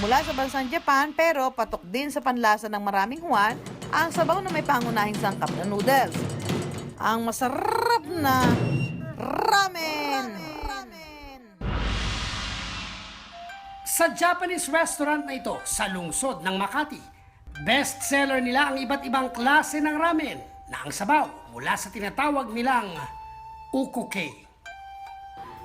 Mula sa bansang Japan pero patok din sa panlasa ng maraming Juan ang sabaw na may pangunahing sangkap na noodles. Ang masarap na ramen. Sa Japanese restaurant na ito sa lungsod ng Makati, best seller nila ang iba't ibang klase ng ramen na ang sabaw mula sa tinatawag nilang ukoke.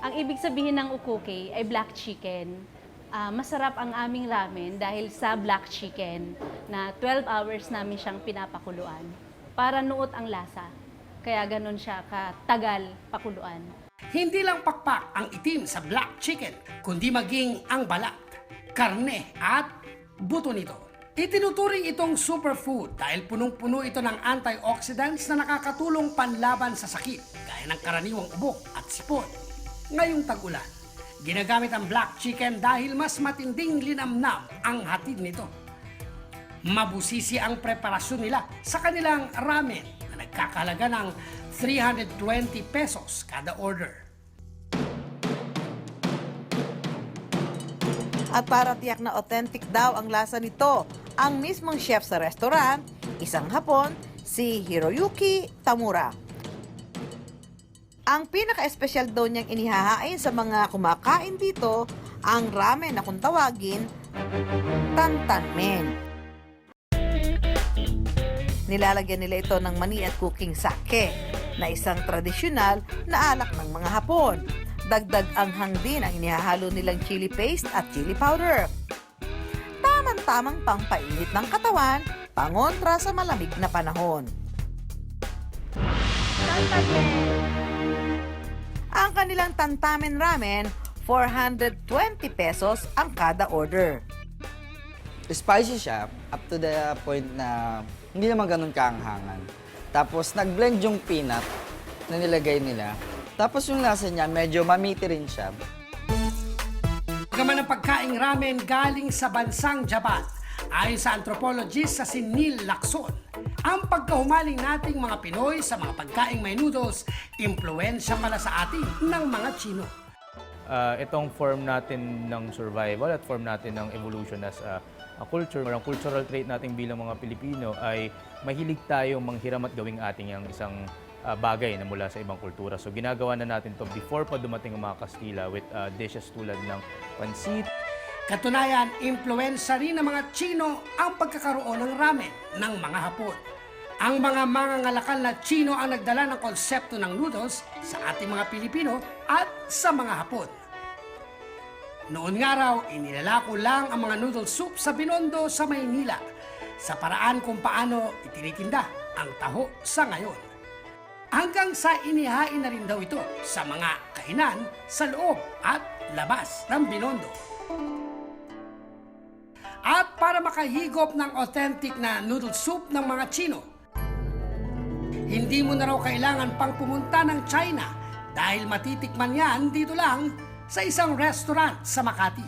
Ang ibig sabihin ng ukuke ay black chicken. Ah, masarap ang aming ramen dahil sa black chicken na 12 hours namin siyang pinapakuluan para nuot ang lasa. Kaya ganun siya katagal pakuluan. Hindi lang pakpak ang itim sa black chicken, kundi maging ang balat, karne at buto nito. Itinuturing itong superfood dahil punong-puno ito ng antioxidants na nakakatulong panlaban sa sakit, gaya ng karaniwang ubok at sipon. Ngayong tag-ulan, ginagamit ang black chicken dahil mas matinding linamnam ang hatid nito. Mabusisi ang preparasyon nila sa kanilang ramen na nagkakalaga ng 320 pesos kada order. At para tiyak na authentic daw ang lasa nito, ang mismong chef sa restaurant, isang Hapon, si Hiroyuki Tamura. Ang pinaka-espesyal daw niyang inihahain sa mga kumakain dito, ang ramen na kung tawagin, tantanmen. Nilalagyan nila ito ng mani at cooking sake na isang tradisyonal na alak ng mga Hapon. Dagdag anghang din ang inihahalo nilang chili paste at chili powder. Tamang-tamang pampainit ng katawan, pangontra sa malamig na panahon. Ang kanilang tantamen ramen, 420 pesos ang kada order. spicy siya up to the point na hindi naman ganun kaanghangan. Tapos nag-blend yung peanut na nilagay nila. Tapos yung lasa niya, medyo mamiti rin siya. Gaman ng pagkaing ramen galing sa bansang Japan. Ayon sa anthropologist sa si Neil Lacson, ang pagkahumaling nating mga Pinoy sa mga pagkaing may noodles, impluensya pala sa atin ng mga Chino. uh, itong form natin ng survival at form natin ng evolution as a, a culture. Ang cultural trait natin bilang mga Pilipino ay mahilig tayong manghiram at gawing ating yung isang uh, bagay na mula sa ibang kultura. So ginagawa na natin to before pa dumating ang mga Kastila with uh, dishes tulad ng pansit, Katunayan, impluensya rin ng mga Chino ang pagkakaroon ng ramen ng mga Hapon. Ang mga mangangalakal na Chino ang nagdala ng konsepto ng noodles sa ating mga Pilipino at sa mga Hapon. Noon nga raw, inilalako lang ang mga noodle soup sa Binondo sa Maynila sa paraan kung paano itinitinda ang taho sa ngayon. Hanggang sa inihain na rin daw ito sa mga kainan sa loob at labas ng Binondo. Para makahigop ng authentic na noodle soup ng mga Chino, hindi mo na raw kailangan pang pumunta ng China dahil matitikman yan dito lang sa isang restaurant sa Makati.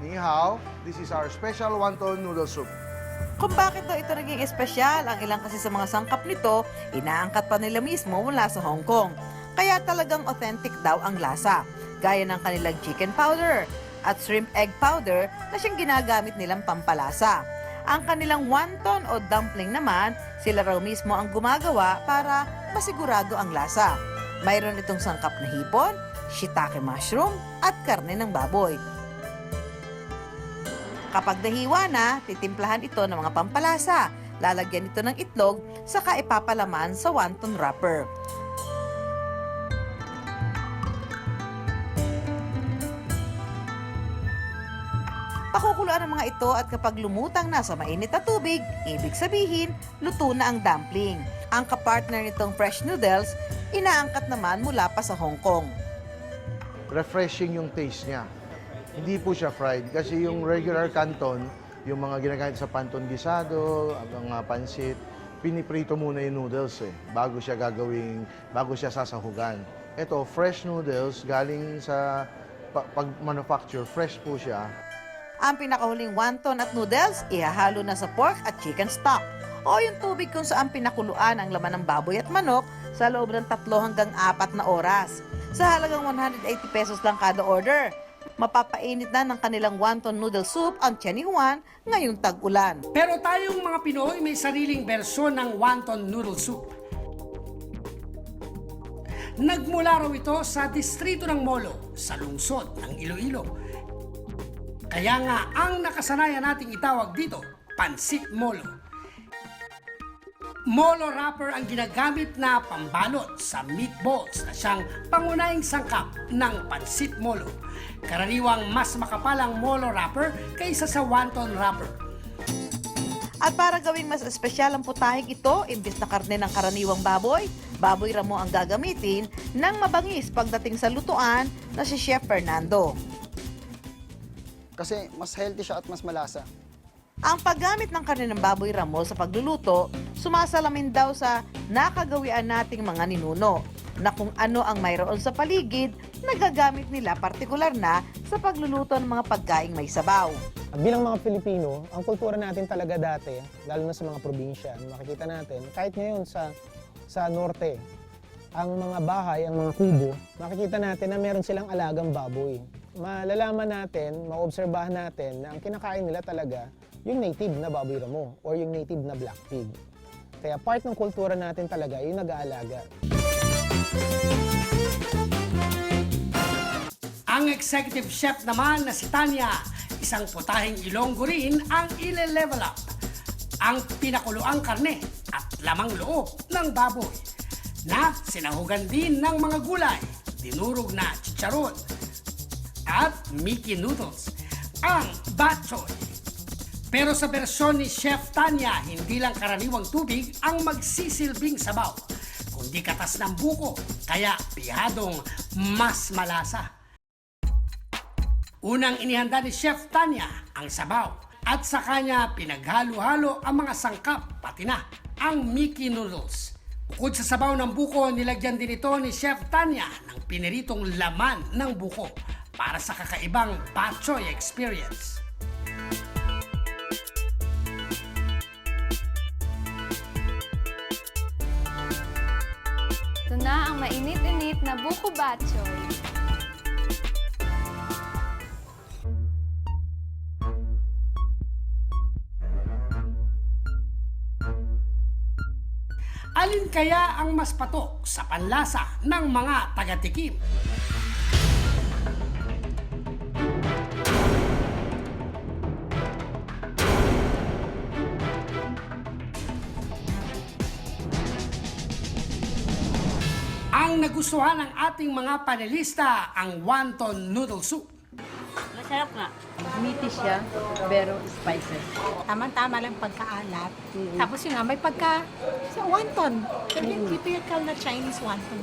Ni hao, this is our special wonton noodle soup. Kung bakit daw ito naging espesyal, ang ilang kasi sa mga sangkap nito, inaangkat pa nila mismo mula sa Hong Kong. Kaya talagang authentic daw ang lasa, gaya ng kanilang chicken powder at shrimp egg powder na siyang ginagamit nilang pampalasa. Ang kanilang wonton o dumpling naman, sila raw mismo ang gumagawa para masigurado ang lasa. Mayroon itong sangkap na hipon, shiitake mushroom at karne ng baboy. Kapag nahiwa na, titimplahan ito ng mga pampalasa. Lalagyan ito ng itlog, saka ipapalaman sa wonton wrapper. Ang mga ito at kapag lumutang na sa mainit na tubig, ibig sabihin, luto na ang dumpling. Ang kapartner nitong fresh noodles, inaangkat naman mula pa sa Hong Kong. Refreshing yung taste niya. Hindi po siya fried kasi yung regular canton, yung mga ginagamit sa panton gisado, ang mga pansit, piniprito muna yung noodles eh, bago siya gagawing, bago siya sasahugan. Ito, fresh noodles, galing sa pa- pag-manufacture, fresh po siya. Ang pinakahuling wonton at noodles, ihahalo na sa pork at chicken stock. O yung tubig kung saan pinakuluan ang laman ng baboy at manok sa loob ng tatlo hanggang apat na oras. Sa halagang 180 pesos lang kada order. mapapainit na ng kanilang wonton noodle soup ang ni Juan ngayong tag-ulan. Pero tayong mga Pinoy may sariling bersyon ng wonton noodle soup. Nagmula raw ito sa distrito ng Molo, sa lungsod ng Iloilo. Kaya nga ang nakasanayan nating itawag dito, Pansit Molo. Molo wrapper ang ginagamit na pambalot sa meatballs na siyang pangunahing sangkap ng Pansit Molo. Karaniwang mas makapal ang Molo wrapper kaysa sa wonton wrapper. At para gawing mas espesyal ang putahing ito, imbis na karne ng karaniwang baboy, baboy ramo ang gagamitin ng mabangis pagdating sa lutuan na si Chef Fernando. Kasi mas healthy siya at mas malasa. Ang paggamit ng karne ng baboy ramo sa pagluluto, sumasalamin daw sa nakagawian nating mga ninuno na kung ano ang mayroon sa paligid, nagagamit nila partikular na sa pagluluto ng mga pagkaing may sabaw. Bilang mga Pilipino, ang kultura natin talaga dati, lalo na sa mga probinsya, makikita natin, kahit ngayon sa, sa norte, ang mga bahay, ang mga kubo, makikita natin na meron silang alagang baboy. Malalaman natin, maobserbahan natin na ang kinakain nila talaga yung native na baboy ramo or yung native na black pig. Kaya part ng kultura natin talaga yung nag-aalaga. Ang executive chef naman na si Tanya, isang putahing ilonggo rin ang ile-level up. Ang pinakuluang karne at lamang loob ng baboy na sinahugan din ng mga gulay, dinurog na chicharon at Mickey noodles, ang bok choy. Pero sa bersyon ni Chef Tanya, hindi lang karaniwang tubig ang magsisilbing sabaw, kundi katas ng buko, kaya pihadong mas malasa. Unang inihanda ni Chef Tanya ang sabaw at sa kanya pinaghalo-halo ang mga sangkap pati na ang Mickey noodles. Bukod sa sabaw ng buko, nilagyan din ito ni Chef Tanya ng piniritong laman ng buko para sa kakaibang bok choy experience. Ito na ang mainit-init na buko batchoy. Alin kaya ang mas patok sa panlasa ng mga tagatikim? Ang nagustuhan ng ating mga panelista ang wonton noodle soup. Masarap nga. Meaty siya, pero spices. Tama-tama lang pagkaalat. Tapos yun nga, may pagka sa wonton. Typical na Chinese wonton.